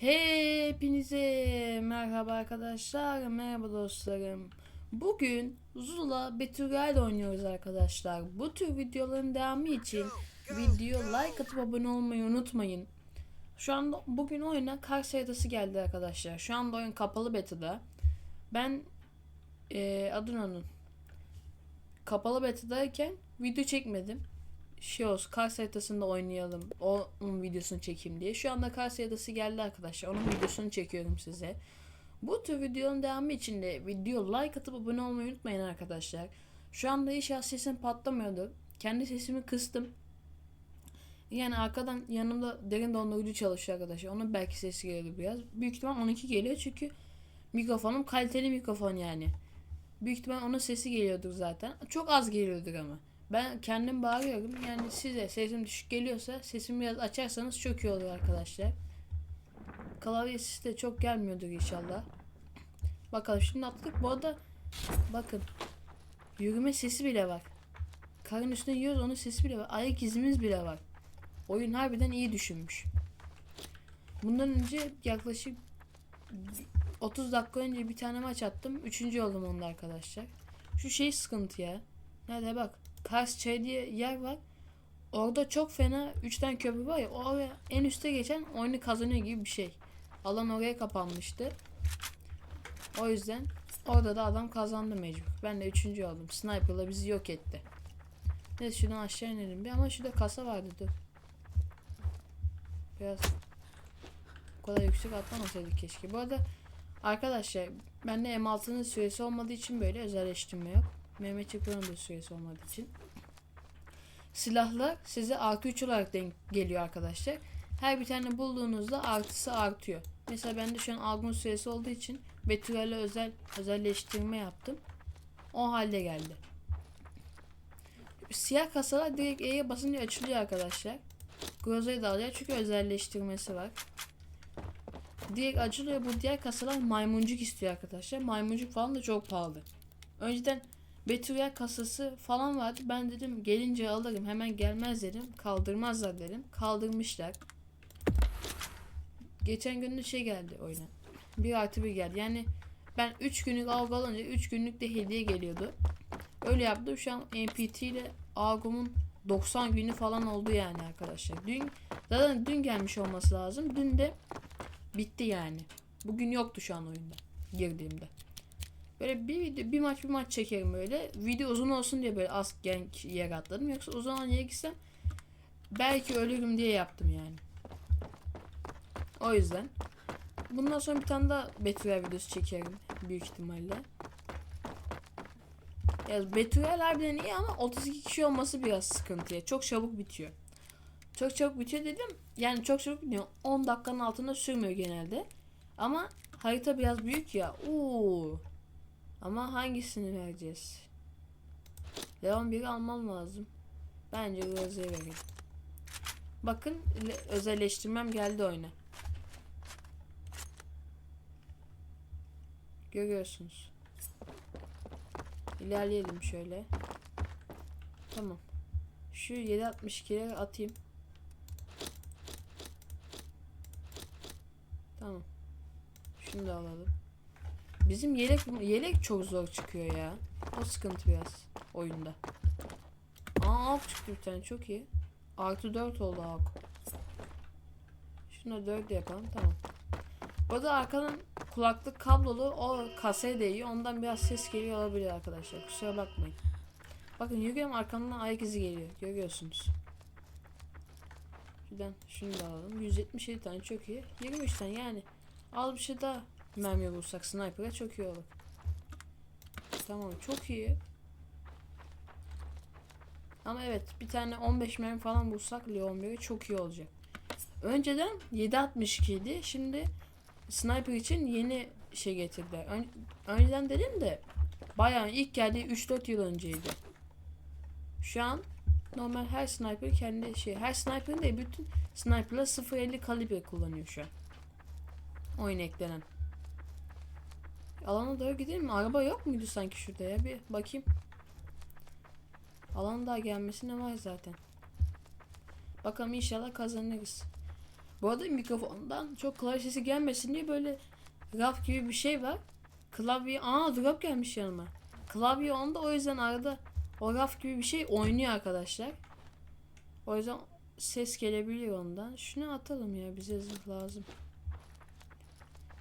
Hepinize merhaba arkadaşlar, merhaba dostlarım. Bugün Zula Betüel oynuyoruz arkadaşlar. Bu tür videoların devamı için video like atıp abone olmayı unutmayın. Şu anda bugün oyuna kar haritası geldi arkadaşlar. Şu anda oyun kapalı beta'da. Ben eee adını onun kapalı beta'dayken video çekmedim şey olsun Kars haritasında oynayalım. Onun videosunu çekeyim diye. Şu anda Kars haritası geldi arkadaşlar. Onun videosunu çekiyorum size. Bu tür videonun devamı için de video like atıp abone olmayı unutmayın arkadaşlar. Şu anda inşallah sesim patlamıyordu. Kendi sesimi kıstım. Yani arkadan yanımda derin dondurucu çalışıyor arkadaşlar. Onun belki sesi geliyor biraz. Büyük ihtimal 12 geliyor çünkü mikrofonum kaliteli mikrofon yani. Büyük ihtimal onun sesi geliyordur zaten. Çok az geliyordur ama. Ben kendim bağırıyorum. Yani size sesim düşük geliyorsa sesimi biraz açarsanız çok iyi olur arkadaşlar. Klavye sesi de çok gelmiyordur inşallah. Bakalım şimdi attık. Bu arada bakın yürüme sesi bile var. Karın üstüne yiyoruz onun sesi bile var. Ayak izimiz bile var. Oyun harbiden iyi düşünmüş. Bundan önce yaklaşık 30 dakika önce bir tane maç attım. Üçüncü oldum onda arkadaşlar. Şu şey sıkıntı ya. Nerede bak. Kars Çay diye yer var. Orada çok fena 3 tane köprü var ya. Oraya en üste geçen oyunu kazanıyor gibi bir şey. Alan oraya kapanmıştı. O yüzden orada da adam kazandı mecbur. Ben de 3. oldum. Sniper'la bizi yok etti. Neyse şuradan aşağı inelim bir ama şurada kasa vardı dur. Biraz o kadar yüksek atlamasaydık keşke. Bu arada arkadaşlar bende M6'nın süresi olmadığı için böyle özelleştirme yok. Mehmet Çakır'ın da süresi olmadığı için. Silahlar size artı 3 olarak denk geliyor arkadaşlar. Her bir tane bulduğunuzda artısı artıyor. Mesela bende şu an Argun süresi olduğu için Betüel'e özel özelleştirme yaptım. O halde geldi. Siyah kasalar direkt E'ye basınca açılıyor arkadaşlar. Groza'yı da alacak çünkü özelleştirmesi var. Direkt açılıyor. Bu diğer kasalar maymuncuk istiyor arkadaşlar. Maymuncuk falan da çok pahalı. Önceden Betüel kasası falan vardı. Ben dedim gelince alırım. Hemen gelmez dedim. Kaldırmazlar dedim. Kaldırmışlar. Geçen gün de şey geldi oyuna. Bir artı bir geldi. Yani ben 3 günlük algı alınca 3 günlük de hediye geliyordu. Öyle yaptım. Şu an NPT ile algımın 90 günü falan oldu yani arkadaşlar. Dün zaten dün gelmiş olması lazım. Dün de bitti yani. Bugün yoktu şu an oyunda girdiğimde. Böyle bir video, bir maç bir maç çekerim böyle. Video uzun olsun diye böyle az genk yer atladım. Yoksa uzun olan yere gitsem belki ölürüm diye yaptım yani. O yüzden. Bundan sonra bir tane daha Betüel videosu çekerim büyük ihtimalle. Ya Betüel harbiden iyi ama 32 kişi olması biraz sıkıntıya. Çok çabuk bitiyor. Çok çabuk bitiyor dedim. Yani çok çabuk bitiyor. 10 dakikanın altında sürmüyor genelde. Ama harita biraz büyük ya. Oo. Ama hangisini vereceğiz? Leon 1'i almam lazım. Bence Rose'ye verelim. Bakın özelleştirmem geldi oyuna. Görüyorsunuz. İlerleyelim şöyle. Tamam. Şu 7.62'leri atayım. Tamam. Şunu da alalım. Bizim yelek yelek çok zor çıkıyor ya. O sıkıntı biraz oyunda. Aa alt çıktı bir tane çok iyi. Artı 4 oldu ak. Şunu 4 yapalım tamam. Bu da arkadan kulaklık kablolu o kasaya değiyor. Ondan biraz ses geliyor olabilir arkadaşlar. Kusura bakmayın. Bakın yürüyorum arkamdan ayak izi geliyor. Görüyorsunuz. Şuradan şunu da alalım. 177 tane çok iyi. 23 tane yani. Al bir şey daha mermi bulsak sniper'a çok iyi olur. Tamam çok iyi. Ama evet bir tane 15 mermi falan bulsak Leon 1'e çok iyi olacak. Önceden 7.62 idi. Şimdi sniper için yeni şey getirdiler. Ön, önceden dedim de bayağı ilk geldiği 3-4 yıl önceydi. Şu an normal her sniper kendi şey her sniper'ın de bütün sniper'la 0.50 kalibre kullanıyor şu an. Oyun eklenen. Alana doğru gidelim mi? Araba yok muydu sanki şurada ya? Bir bakayım. Alan daha gelmesine var zaten. Bakalım inşallah kazanırız. Bu arada mikrofondan çok klavye sesi gelmesin diye böyle raf gibi bir şey var. Klavye, aa drop gelmiş yanıma. Klavye onda o yüzden arada o raf gibi bir şey oynuyor arkadaşlar. O yüzden ses gelebiliyor ondan. Şunu atalım ya bize zırh lazım.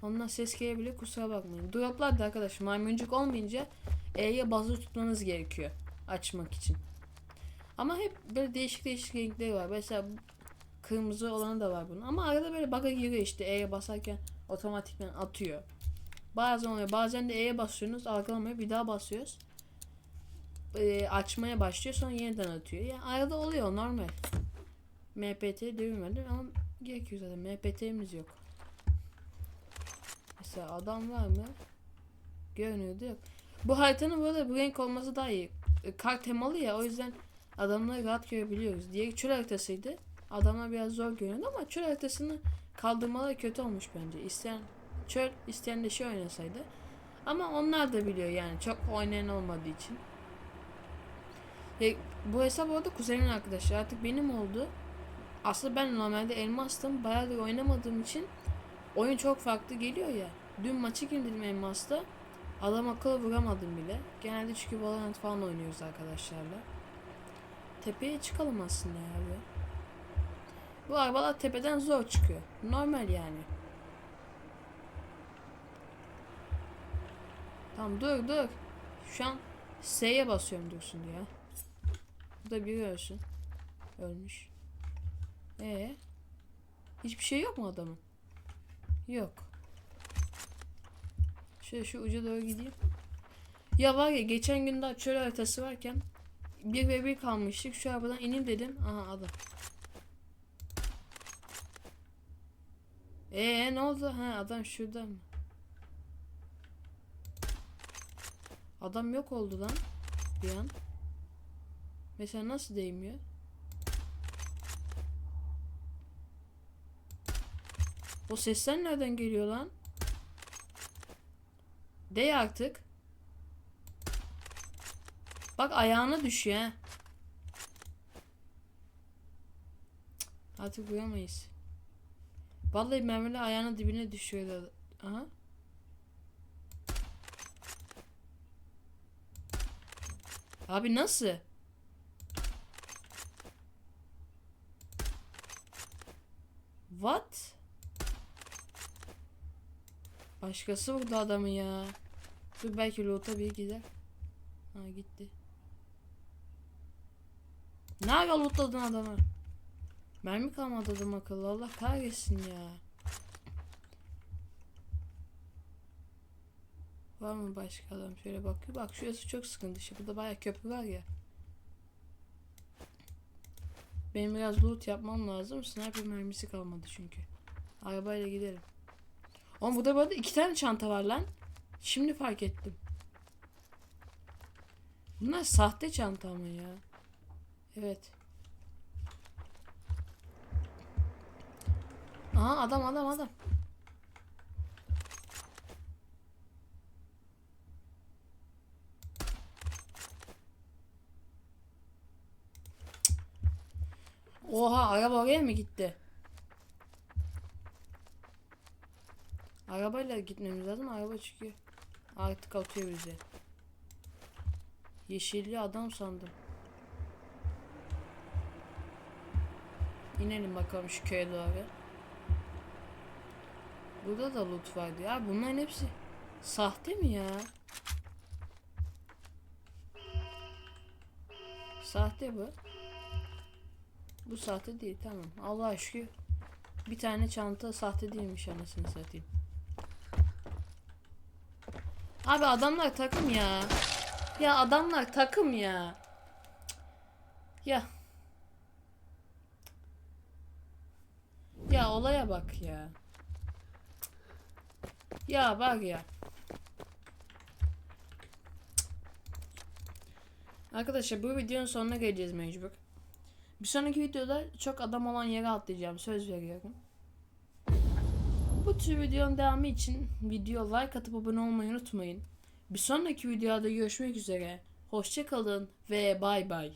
Ondan ses gelebilir kusura bakmayın. Droplar da arkadaş maymuncuk olmayınca E'ye basılı tutmanız gerekiyor açmak için. Ama hep böyle değişik değişik renkleri var. Mesela kırmızı olanı da var bunun. Ama arada böyle bug'a giriyor işte E'ye basarken otomatikman atıyor. Bazen oluyor. Bazen de E'ye basıyorsunuz algılamıyor. Bir daha basıyoruz. Ee, açmaya başlıyor sonra yeniden atıyor. Yani arada oluyor normal. MPT devirmedim ama gerekiyor zaten. MPT'miz yok. Mesela adam var mı? Görünüyordu yok. Bu haritanın böyle bu renk olması daha iyi. E, Kar temalı ya o yüzden adamları rahat görebiliyoruz. Diğer çöl haritasıydı. Adamlar biraz zor görünüyordu ama çöl haritasını kaldırmaları kötü olmuş bence. İsteyen çöl isteyen de şey oynasaydı. Ama onlar da biliyor yani çok oynayan olmadığı için. E, bu hesap orada kuzenimin arkadaşı artık benim oldu. Aslında ben normalde elmastım. Bayağıdır oynamadığım için oyun çok farklı geliyor ya. Dün maçı girdim elmasta. Adam akıllı vuramadım bile. Genelde çünkü Valorant falan oynuyoruz arkadaşlarla. Tepeye çıkalım aslında abi. Bu arabalar tepeden zor çıkıyor. Normal yani. Tamam dur dur. Şu an S'ye basıyorum dursun diye. Bu da biri ölsün. Ölmüş. Ee, hiçbir şey yok mu adamın? Yok. Şöyle şu uca doğru gideyim. Ya var ya geçen gün daha çöl haritası varken bir ve bir kalmıştık. Şu arabadan ineyim dedim. Aha adam. Ee ne oldu? Ha adam şurada mı? Adam yok oldu lan. Bir an. Mesela nasıl değmiyor? O sesler nereden geliyor lan? Dey artık. Bak ayağına düşüyor. Cık, Artık uyamayız. Vallahi mermiler ayağının dibine düşüyor. Aha. Abi nasıl? What? Başkası vurdu adamı ya. Dur belki loot'a bir gider. Ha gitti. Ne ara lootladın adamı? Mermi kalmadı adam akıllı. Allah kahretsin ya. Var mı başka adam? Şöyle bakıyor. Bak şurası çok sıkıntı. İşte burada bayağı köprü var ya. Benim biraz loot yapmam lazım. Sniper mermisi kalmadı çünkü. Arabayla gidelim. Oğlum burada bu arada iki tane çanta var lan. Şimdi fark ettim. Bunlar sahte çanta mı ya? Evet. Aha adam adam adam. Oha araba oraya mı gitti? Arabayla gitmemiz lazım. Araba çıkıyor. Artık atıyor bize. Yeşilli adam sandım. İnelim bakalım şu köye doğru. Burada da loot vardı ya. Bunların hepsi sahte mi ya? Sahte bu. Bu sahte değil tamam. Allah şükür. Bir tane çanta sahte değilmiş anasını satayım. Abi adamlar takım ya. Ya adamlar takım ya. Ya. Ya olaya bak ya. Ya bak ya. Arkadaşlar bu videonun sonuna geleceğiz mecbur. Bir sonraki videoda çok adam olan yere atlayacağım. Söz veriyorum. Tür videonun devamı için video like atıp abone olmayı unutmayın. Bir sonraki videoda görüşmek üzere. Hoşçakalın ve bay bay.